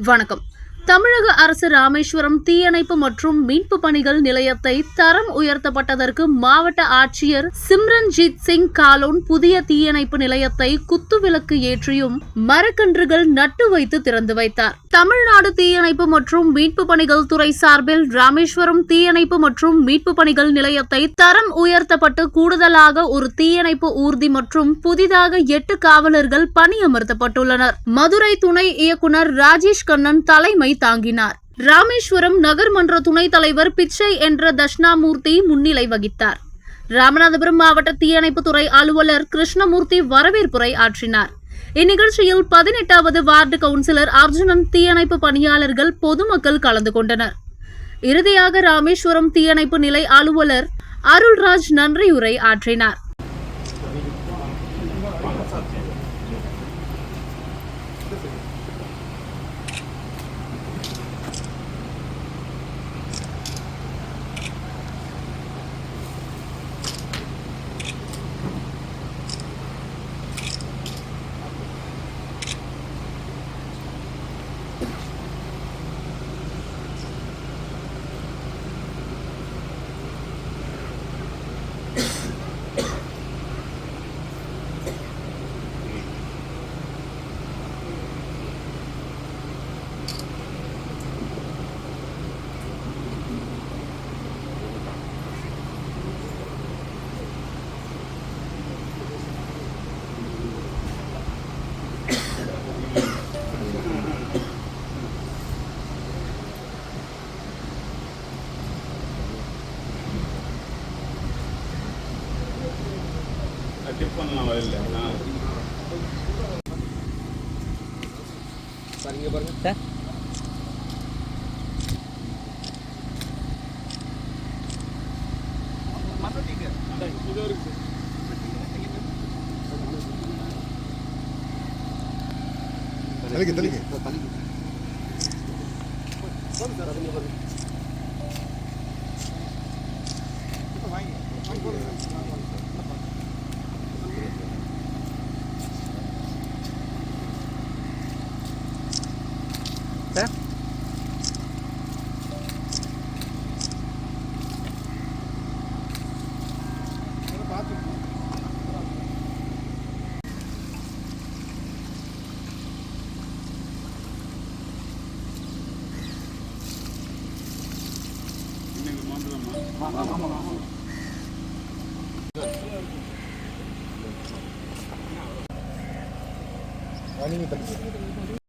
வணக்கம். தமிழக அரசு ராமேஸ்வரம் தீயணைப்பு மற்றும் மீட்பு பணிகள் நிலையத்தை தரம் உயர்த்தப்பட்டதற்கு மாவட்ட ஆட்சியர் சிம்ரன்ஜித் சிங் காலோன் புதிய தீயணைப்பு நிலையத்தை குத்துவிளக்கு ஏற்றியும் மரக்கன்றுகள் நட்டு வைத்து திறந்து வைத்தார். தமிழ்நாடு தீயணைப்பு மற்றும் மீட்பு பணிகள் துறை சார்பில் ராமேஸ்வரம் தீயணைப்பு மற்றும் மீட்பு பணிகள் நிலையத்தை தரம் உயர்த்தப்பட்டு கூடுதலாக ஒரு தீயணைப்பு ஊர்தி மற்றும் புதிதாக எட்டு காவலர்கள் பணியமர்த்தப்பட்டுள்ளனர். மதுரை துணை இயக்குனர் ராஜேஷ் கண்ணன் தலைமை தாங்கினார். ராமேஸ்வரம் நகர்மன்ற துணைத் தலைவர் பிச்சை என்ற தட்சிணாமூர்த்தி முன்னிலை வகித்தார். ராமநாதபுரம் மாவட்ட தீயணைப்புத்துறை அலுவலர் கிருஷ்ணமூர்த்தி வரவேற்புரை ஆற்றினார். இந்நிகழ்ச்சியில் பதினெட்டாவது வார்டு கவுன்சிலர் அர்ஜுனன் தீயணைப்பு பணியாளர்கள் பொதுமக்கள் கலந்து கொண்டனர். இறுதியாக ராமேஸ்வரம் தீயணைப்பு நிலை அலுவலர் அருள்ராஜ் நன்றியுரை ஆற்றினார். டிப் பண்ணலாம் வயலில் பாருங்க பாருங்க சார் தள்ளிக்க தள்ளிக்க சார் இன்னைக்கு